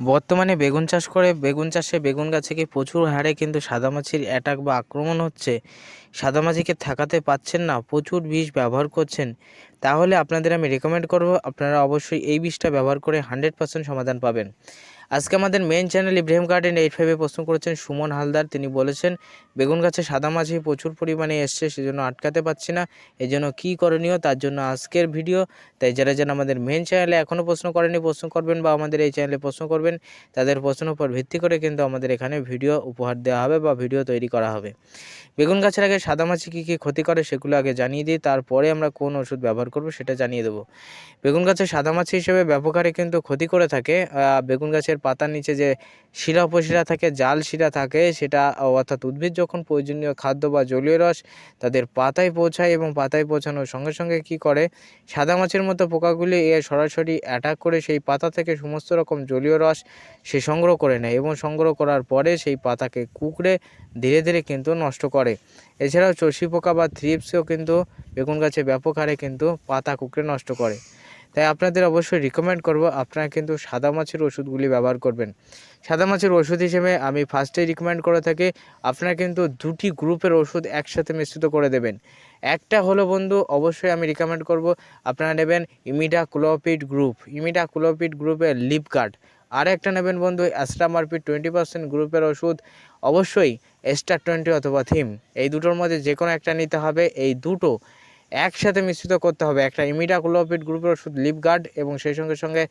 বর্তমানে বেগুন চাষ করে, বেগুন চাষে বেগুন গাছে কি প্রচুর হারে কিন্তু সাদামাছির অ্যাটাক বা আক্রমণ হচ্ছে? সাদামাছিকে ঠেকাতে পারছেন না, প্রচুর বিষ ব্যবহার করছেন। তাহলে আপনাদের আমি রেকমেন্ড করব, আপনারা অবশ্যই এই বিষটা ব্যবহার করে হান্ড্রেড পার্সেন্ট সমাধান পাবেন। আজকে আমাদের main channel Ibrahim garden eight ফাইভে প্রশ্ন করেছেন সুমন হালদার, তিনি বলেছেন, বেগুন গাছে সাদামাছি প্রচুর পরিমাণে এসছে, সেজন্য আটকাতে পারছি না এই জন্য কী করণীয় তার জন্য আজকের ভিডিও তাই যারা যারা আমাদের মেন চ্যানেলে এখনও প্রশ্ন করেনি প্রশ্ন করবেন বা আমাদের এই চ্যানেলে প্রশ্ন করবেন, তাদের প্রশ্নের উপর ভিত্তি করে কিন্তু আমাদের এখানে ভিডিও উপহার দেওয়া হবে বা ভিডিও তৈরি করা হবে। বেগুন গাছের আগে সাদা মাছি কী কী ক্ষতি করে সেগুলো আগে জানিয়ে দিই, তারপরে আমরা কোন ওষুধ ব্যবহার করব সেটা জানিয়ে দেবো। বেগুন গাছের সাদামাছি হিসেবে ব্যাপক হারে কিন্তু ক্ষতি করে থাকে। বেগুন গাছের পাতার নিচে যে শিরা উপশিরা থাকে, জাল শিরা থাকে, সেটা অর্থাৎ উদ্ভিদ যখন প্রয়োজনীয় খাদ্য বা জলীয় রস তাদের পাতায় পৌঁছায় এবং পাতায় পৌঁছানোর সঙ্গে সঙ্গে কি করে? সাদা মাছের মতো পোকাগুলি এ সরাসরি অ্যাটাক করে সেই পাতা থেকে সমস্ত রকম জলীয় রস সে সংগ্রহ করে নেয় এবং সংগ্রহ করার পরে সেই পাতাকে কুকড়ে ধীরে ধীরে কিন্তু নষ্ট করে। এছাড়াও চষি পোকা বা থ্রিপসও কিন্তু বেগুন গাছে ব্যাপক হারে কিন্তু পাতা কুকড়ে নষ্ট করে। তাই আপনাদের অবশ্যই রিকমেন্ড করব আপনারা কিন্তু সাদা মাছের ওষুধগুলি ব্যবহার করবেন। সাদা মাছের ওষুধ হিসেবে আমি ফার্স্টেই রিকমেন্ড করে থাকি, আপনারা কিন্তু দুটি গ্রুপের ওষুধ একসাথে মিশ্রিত করে দেবেন। একটা হলো বন্ধু, অবশ্যই আমি রিকমেন্ড করব, আপনারা নেবেন ইমিডা ক্লোপিড গ্রুপ ইমিডা ক্লোপিড গ্রুপের লিপ গার্ড আর একটা নেবেন বন্ধু অ্যাস্ট্রামারপিড টোয়েন্টি পার্সেন্ট গ্রুপের ওষুধ, অবশ্যই এস্টার টোয়েন্টি অথবা থিম এই দুটোর মধ্যে যে কোনো একটা নিতে হবে, এই দুটো একসাথে মিশ্রিত করতে হবে। একটা ইমিডাক্লোপিড গ্রুপের ওষুধ লিপ গার্ড এবং সেই সঙ্গে সঙ্গে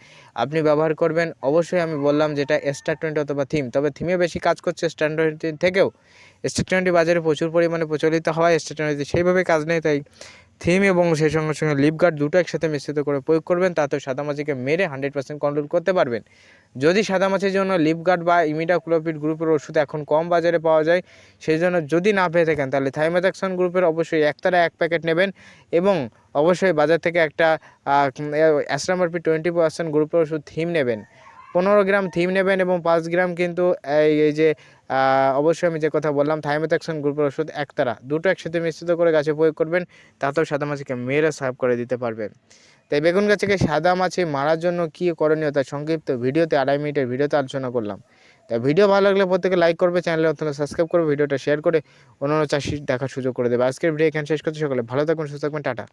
আপনি ব্যবহার করবেন। অবশ্যই আমি বললাম যেটা স্টার টোয়েন্টি অথবা থিম। তবে থিমে বেশি কাজ করছে স্ট্যান্ড টোয়েন্টি থেকেও। স্টার টোয়েন্টি বাজারে প্রচুর পরিমাণে প্রচলিত হওয়ায় স্টার টোয়েন্টি সেইভাবে কাজ নেই, তাই থিম এবং সেই সঙ্গে সঙ্গে লিপ গার্ড দুটো একসাথে মিশ্রিত করে প্রয়োগ করবেন তাতে সাদামাছিকে মেরে হান্ড্রেড পার্সেন্ট কন্ট্রোল করতে পারবেন। যদি সাদামাছির জন্য লিপ গার্ড বা ইমিডাক্লোপিড গ্রুপের ওষুধ এখন কম বাজারে পাওয়া যায়, সেই জন্য যদি না পেয়ে থাকেন, তাহলে থাইমেথাক্সন গ্রুপের অবশ্যই একতারা এক প্যাকেট নেবেন এবং অবশ্যই বাজার থেকে একটা অ্যাস্ট্রামারপি টোয়েন্টি পার্সেন্ট গ্রুপের ওষুধ থিম নেবেন। পনেরো গ্রাম থিম নেবেন এবং পাঁচ গ্রাম কিন্তু এই যে অবশ্যই আমি যে কথা বললাম থাইমেথাক্সন গ্রুপের ওষুধ একতারা দুটো একসাথে মিশ্রিত করে গাছে প্রয়োগ করবেন, তাতেও সাদা মাছিকে মেরে সার্ভ করে দিতে পারবেন। তাই বেগুন গাছকে সাদা মাছি মারার জন্য কী করণীয় তার সংক্ষিপ্ত ভিডিওতে আড়াই মিনিটের ভিডিওতে আলোচনা করলাম। তাই ভিডিও ভালো লাগলে প্রত্যেকে লাইক করবে চ্যানেলে অত্যন্ত সাবস্ক্রাইব করবে, ভিডিওটা শেয়ার করে অন্যান্য চাষি দেখার সুযোগ করে দেবে। আজকের ভিডিও এখানে শেষ করতে সকলে ভালো থাকুন, সুস্থ থাকবেন টাটা।